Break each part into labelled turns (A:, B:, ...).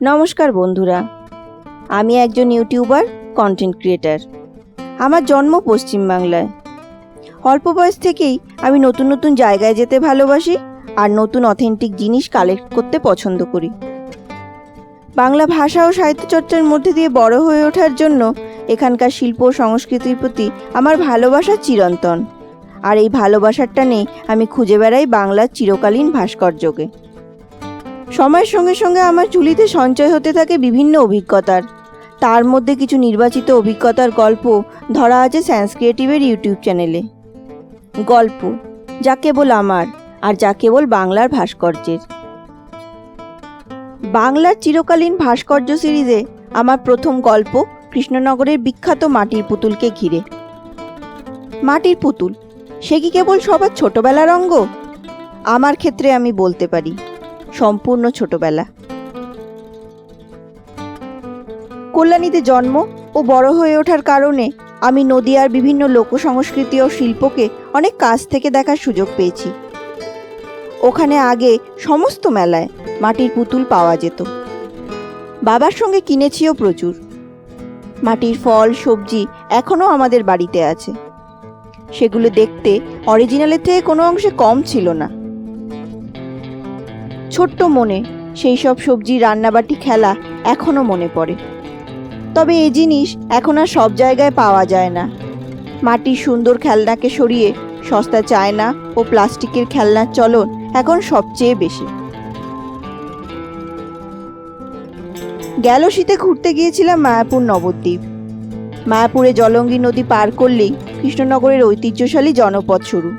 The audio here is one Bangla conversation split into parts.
A: নমস্কার বন্ধুরা। আমি একজন ইউটিউবার কন্টেন্ট ক্রিয়েটার আমার জন্ম পশ্চিমবাংলায় অল্প বয়স থেকেই আমি নতুন নতুন জায়গায় যেতে ভালোবাসি আর নতুন অথেন্টিক জিনিস কালেক্ট করতে পছন্দ করি। বাংলা ভাষা ও সাহিত্য চর্চার মধ্যে দিয়ে বড় হয়ে ওঠার জন্য এখানকার শিল্প ও সংস্কৃতির প্রতি আমার ভালোবাসা চিরন্তন। আর এই ভালোবাসার টানে আমি খুঁজে বেড়াই বাংলার চিরকালীন ভাস্কর্যকে। সময়ের সঙ্গে সঙ্গে আমার চুলিতে সঞ্চয় হতে থাকে বিভিন্ন অভিজ্ঞতার। তার মধ্যে কিছু নির্বাচিত অভিজ্ঞতার গল্প ধরা আছে স্যান্স ক্রিয়েটিভের ইউটিউব চ্যানেলে গল্প, যা কেবল আমার আর যা কেবল বাংলার ভাস্কর্যের। বাংলার চিরকালীন ভাস্কর্য সিরিজে আমার প্রথম গল্প কৃষ্ণনগরের বিখ্যাত মাটির পুতুলকে ঘিরে। মাটির পুতুল, সে কি কেবল সবার ছোটবেলার অঙ্গ? আমার ক্ষেত্রে আমি বলতে পারি। সম্পূর্ণ ছোটবেলা। কল্যাণীতে জন্ম ও বড় হয়ে ওঠার কারণে আমি নদিয়ার বিভিন্ন লোক সংস্কৃতি ও শিল্পকে অনেক কাছ থেকে দেখার সুযোগ পেয়েছি। ওখানে আগে সমস্ত মেলায় মাটির পুতুল পাওয়া যেত। বাবার সঙ্গে কিনেছিও প্রচুর। মাটির ফল, সবজি এখনও আমাদের বাড়িতে আছে। সেগুলো দেখতে অরিজিনালের থেকে কোনো অংশে কম ছিল না। ছোট্ট মনে সেই সব সবজি রান্নাবাটি খেলা এখনও মনে পড়ে। তবে এই জিনিস এখন আর সব জায়গায় পাওয়া যায় না। মাটির সুন্দর খেলনাকে সরিয়ে সস্তা চায়না ও প্লাস্টিকের খেলনার চলন এখন সবচেয়ে বেশি। গেল শীতে ঘুরতে গিয়েছিলাম মায়াপুর নবদ্বীপ। মায়াপুরে জলঙ্গি নদী পার করলেই কৃষ্ণনগরের ঐতিহ্যশালী জনপদ শুরু।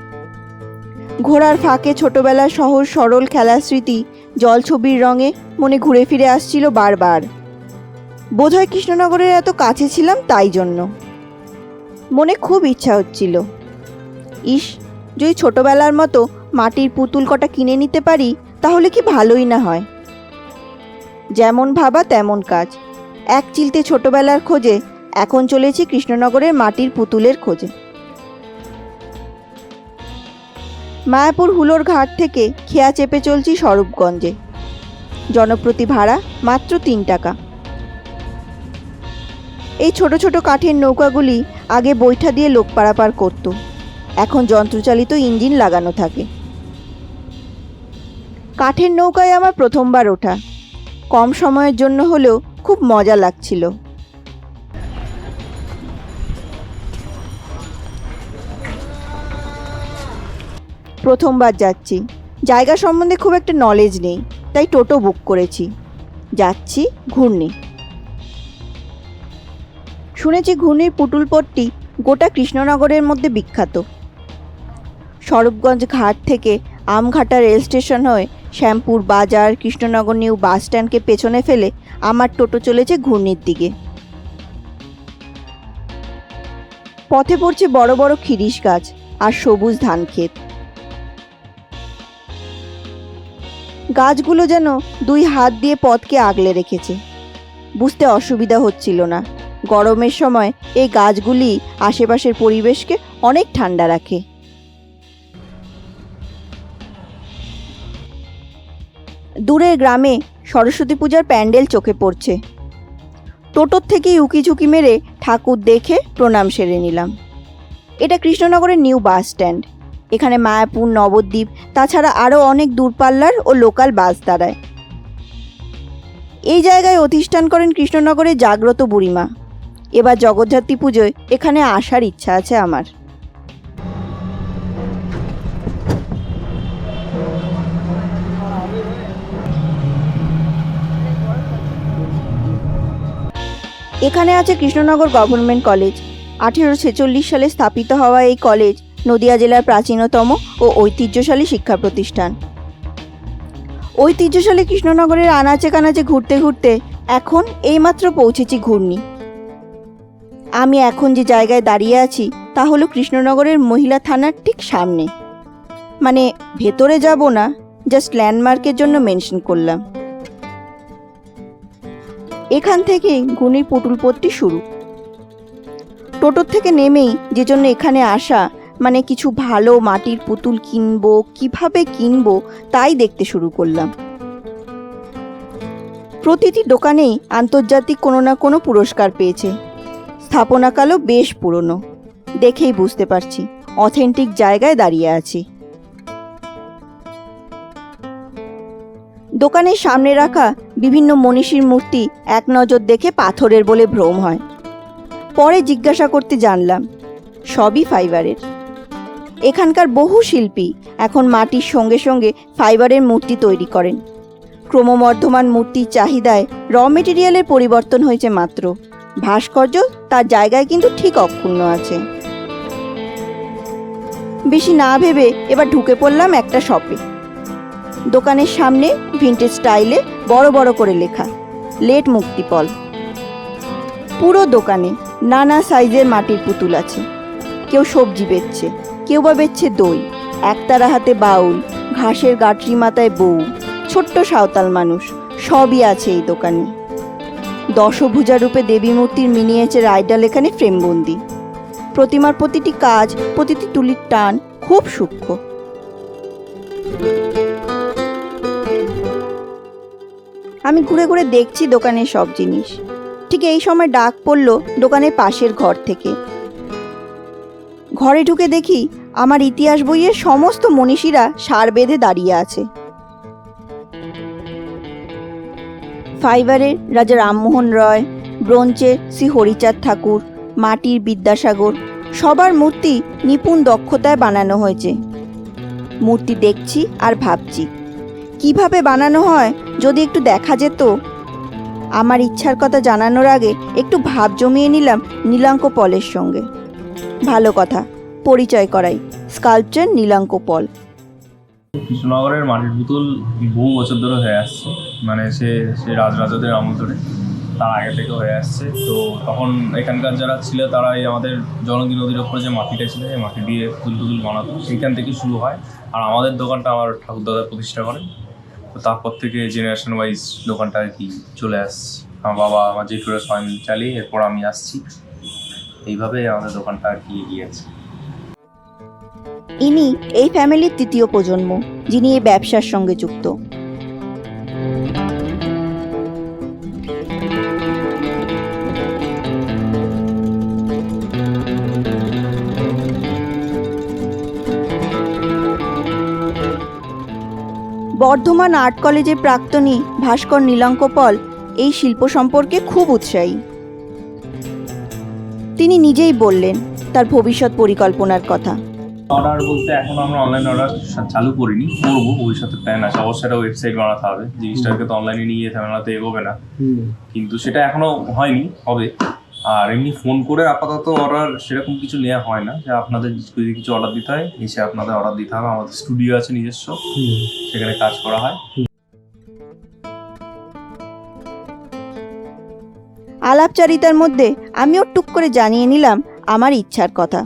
A: ঘোড়ার ফাঁকে ছোটবেলার সহজ সরল খেলার স্মৃতি জলছবির রঙে মনে ঘুরে ফিরে আসছিল বারবার। বোধহয় কৃষ্ণনগরের এত কাছে ছিলাম তাই জন্য। মনে খুব ইচ্ছা হচ্ছিল। ইস, যদি ছোটবেলার মতো মাটির পুতুল কটা কিনে নিতে পারি, তাহলে কি ভালোই না হয়? যেমন ভাবা তেমন কাজ। এক চিলতে ছোটবেলার খোঁজে এখন চলেছি কৃষ্ণনগরের মাটির পুতুলের খোঁজে। মায়াপুর হুলোর ঘাট থেকে খেয়া চেপে চলছি স্বরূপগঞ্জে জনপ্রতি ভাড়া মাত্র তিন টাকা। এই ছোট ছোট কাঠের নৌকাগুলি আগে বৈঠা দিয়ে লোক পারাপার করত। এখন যন্ত্রচালিত ইঞ্জিন লাগানো থাকে। কাঠের নৌকায় আমার প্রথমবার ওঠা। কম সময়ের জন্য হলেও খুব মজা লাগছিল। প্রথমবার যাচ্ছি। জায়গা সম্বন্ধে খুব একটা নলেজ নেই, তাই টোটো বুক করেছি। যাচ্ছি ঘূর্ণি। শুনেছি ঘূর্ণির পুটুলপট্টি গোটা কৃষ্ণনগরের মধ্যে বিখ্যাত। স্বরূপগঞ্জ ঘাট থেকে আমঘাটা রেল স্টেশন হয়ে শ্যামপুর বাজার, কৃষ্ণনগর নিউ বাস স্ট্যান্ডকে পেছনে ফেলে আমার টোটো চলেছে ঘূর্ণির দিকে। পথে পড়ছে বড় বড় খিরিশ গাছ আর সবুজ ধান ক্ষেত গাছগুলো যেন দুই হাত দিয়ে পথকে আগলে রেখেছে। বুঝতে অসুবিধা হচ্ছিল না। গরমের সময় এই গাছগুলি আশেপাশের পরিবেশকে অনেক ঠান্ডা রাখে। দূরের গ্রামে সরস্বতী পূজার প্যান্ডেল চোখে পড়ছে। টোটোর থেকেই উকি ঝুঁকি মেরে ঠাকুর দেখে প্রণাম সেরে নিলাম। এটা কৃষ্ণনগরের নিউ বাস স্ট্যান্ড। এখানে মায়াপুর, নবদ্বীপ, তাছাড়া আরও অনেক দূরপাল্লার ও লোকাল বাস দাঁড়ায়। এই জায়গায় অধিষ্ঠান করেন কৃষ্ণনগরের জাগ্রত বুড়িমা। এবার জগদ্ধাত্রী পুজোয় এখানে আসার ইচ্ছা আছে আমার। এখানে আছে কৃষ্ণনগর গভর্নমেন্ট কলেজ। আঠেরো ছেচল্লিশ সালে স্থাপিত হওয়া এই কলেজ নদিয়া জেলার প্রাচীনতম ও ঐতিহ্যশালী শিক্ষা প্রতিষ্ঠান। ঐতিহ্যশালী কৃষ্ণনগরের আনাচে কানাচে ঘুরতে ঘুরতে এখন এইমাত্র পৌঁছেছি ঘূর্ণি। আমি এখন যে জায়গায় দাঁড়িয়ে আছি, তা হলো কৃষ্ণনগরের মহিলা থানার ঠিক সামনে। মানে ভেতরে যাব না জাস্ট ল্যান্ডমার্কের জন্য মেনশন করলাম। এখান থেকে ঘূর্ণির পুটুলপত্তি শুরু। টোটোর থেকে নেমেই যে জন্য এখানে আসা মানে কিছু ভালো মাটির পুতুল কিনবো, কীভাবে কিনবো, তাই দেখতে শুরু করলাম। প্রতিটি দোকানেই আন্তর্জাতিক কোনো না কোনো পুরস্কার পেয়েছে। স্থাপনাকালও বেশ পুরনো, দেখেই বুঝতে পারছি, অথেন্টিক জায়গায় দাঁড়িয়ে আছি। দোকানের সামনে রাখা বিভিন্ন মনীষীর মূর্তি এক নজর দেখে পাথরের বলে ভ্রম হয়। পরে জিজ্ঞাসা করতে জানলাম, সবই ফাইবারের। এখানকার বহু শিল্পী এখন মাটির সঙ্গে সঙ্গে ফাইবারের মূর্তি তৈরি করেন। ক্রমবর্ধমান মূর্তির চাহিদায় র মেটেরিয়ালের পরিবর্তন হয়েছে মাত্র। ভাস্কর্য তার জায়গায় কিন্তু ঠিক অক্ষুণ্ণ আছে। বেশি না ভেবে এবার ঢুকে পড়লাম একটা শপে। দোকানের সামনে ভিন্টেজ স্টাইলে বড় বড় করে লেখা, লেট মুক্তিপল। পুরো দোকানে নানা সাইজের মাটির পুতুল আছে। কেউ সবজি বেচছে। কেউ বা বেচছে দই, একতারা হাতে বাউল, ঘাসের গাঁটরি মাথায় বউ, ছোট্ট সাঁওতাল মানুষ, সবই আছে এই দোকানে। দশভুজা রূপে দেবী মূর্তির মিনিয়েচার আইডাল এখানে ফ্রেমবন্দি। প্রতিমার প্রতিটি কাজ, প্রতিটি তুলির টান খুব সূক্ষ্ম। আমি ঘুরে ঘুরে দেখছি দোকানের সব জিনিস। ঠিক এই সময় ডাক পড়ল দোকানের পাশের ঘর থেকে। ঘরে ঢুকে দেখি আমার ইতিহাস বইয়ের সমস্ত মনীষীরা সার বেঁধে দাঁড়িয়ে আছে। ফাইবারের রাজা রামমোহন রয় ব্রোঞ্চের শ্রী হরিচাঁদ ঠাকুর, মাটির বিদ্যাসাগর, সবার মূর্তি নিপুণ দক্ষতায় বানানো হয়েছে। মূর্তি দেখছি আর ভাবছি, কীভাবে বানানো হয় যদি একটু দেখা যেত? আমার ইচ্ছার কথা জানানোর আগে একটু ভাব জমিয়ে নিলাম নীলাঙ্ক পলের সঙ্গে। ভালো কথা পরিচয় করাই। স্কাল্পচার নীলাঙ্ক পল।
B: কৃষ্ণনগরের মাটির পুতুল বহু বছর ধরে হয়ে আসছে। মানে সে সে রাজরাজাদের আমল ধরে তার আগে থেকে হয়ে আসছে। তো তখন এখানকার যারা ছিল তারা এই আমাদের জনগী নদীর ওপরে যে মাটিটা ছিল, এই মাটি দিয়ে পুতুল টুতুল বানাতো। সেইখান থেকে শুরু হয়। আর আমাদের দোকানটা আমার ঠাকুরদাদা প্রতিষ্ঠা করেন। তো তারপর থেকে জেনারেশন ওয়াইজ দোকানটা আর কি চলে আসছে। আমার বাবা, আমার জেঠুরা সবাই চালিয়ে এরপর আমি আসছি। এইভাবে আমাদের দোকানটা আর কি এগিয়ে আছে।
A: ইনি এই ফ্যামিলির তৃতীয় প্রজন্ম, যিনি এই ব্যবসার সঙ্গে যুক্ত। বর্ধমান আর্ট কলেজের প্রাক্তনী ভাস্কর নীলাঙ্ক পল এই শিল্প সম্পর্কে খুব উৎসাহী। তিনি নিজেই বললেন, তার ভবিষ্যৎ পরিকল্পনার কথা।
B: অর্ডার বলতে এখন আমরা অনলাইন অর্ডার চালু করিনি করব ভবিষ্যতে প্ল্যান আছে। অবশ্যই একটা ওয়েবসাইট বানাতে হবে। জিনিসটাকে তো অনলাইনে নিয়ে ঝামেলাতে এগোবে না। কিন্তু সেটা এখনও হয়নি হবে। আর এমনি ফোন করে আপাতত অর্ডার সেরকম কিছু নেওয়া হয় না। যে আপনাদের যদি কিছু অর্ডার দিতে হয় এসে আপনাদের অর্ডার দিতে হবে। আমাদের স্টুডিও আছে নিজস্ব। সেখানে কাজ করা হয়।
A: আলাপচারিতার মধ্যে আমিও টুক করে জানিয়ে নিলাম আমার ইচ্ছার কথা।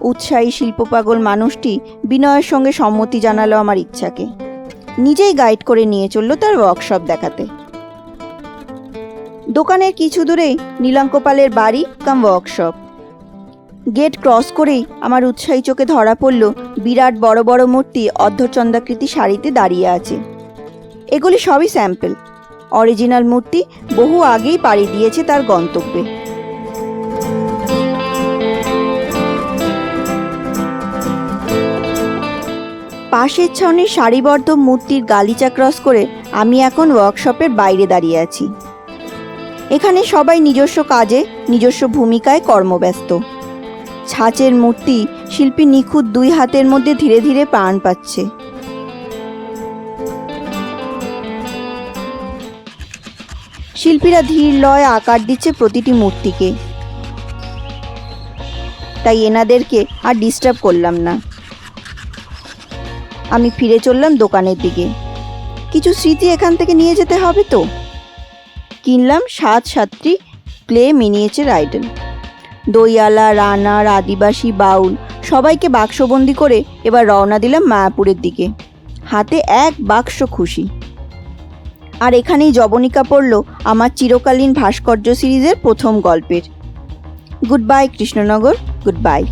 A: উৎসাহী শিল্পপাগল মানুষটি বিনয়ের সঙ্গে সম্মতি জানালো আমার ইচ্ছাকে। নিজেই গাইড করে নিয়ে চলল তার ওয়ার্কশপ দেখাতে। দোকানের কিছু দূরেই নীলাঙ্কপালের বাড়ি কাম ওয়ার্কশপ গেট ক্রস করেই আমার উৎসাহী চোখে ধরা পড়ল বিরাট বড় বড় মূর্তি অর্ধচন্দ্রাকৃতি শাড়িতে দাঁড়িয়ে আছে। এগুলি সবই স্যাম্পল অরিজিনাল মূর্তি বহু আগেই পাড়ি দিয়েছে তার গন্তব্যে। পাশের ছাউনির সারিবদ্ধ মূর্তির গালিচা ক্রস করে আমি এখন ওয়ার্কশপের বাইরে দাঁড়িয়ে আছি। এখানে সবাই নিজস্ব কাজে, নিজস্ব ভূমিকায় কর্মব্যস্ত। ছাঁচের মূর্তি শিল্পী নিখুঁত দুই হাতের মধ্যে ধীরে ধীরে প্রাণ পাচ্ছে। শিল্পীরা ধীর লয় আকার দিচ্ছে প্রতিটি মূর্তিকে। তাই এনাদেরকে আর ডিস্টার্ব করলাম না। আমি ফিরে চললাম দোকানের দিকে। কিছু স্মৃতি এখান থেকে নিয়ে যেতে হবে তো? কিনলাম সাত সাতটি ক্লে মিনিয়েচার আইডল দইয়ালা, রানার, আদিবাসী বাউল, সবাইকে বাক্সবন্দি করে এবার রওনা দিলাম মায়াপুরের দিকে। হাতে এক বাক্স খুশি। আর এখানেই জবনিকা পড়ল আমার চিরকালীন ভাস্কর্য সিরিজের প্রথম গল্পের। Goodbye, Krishnanagar, goodbye.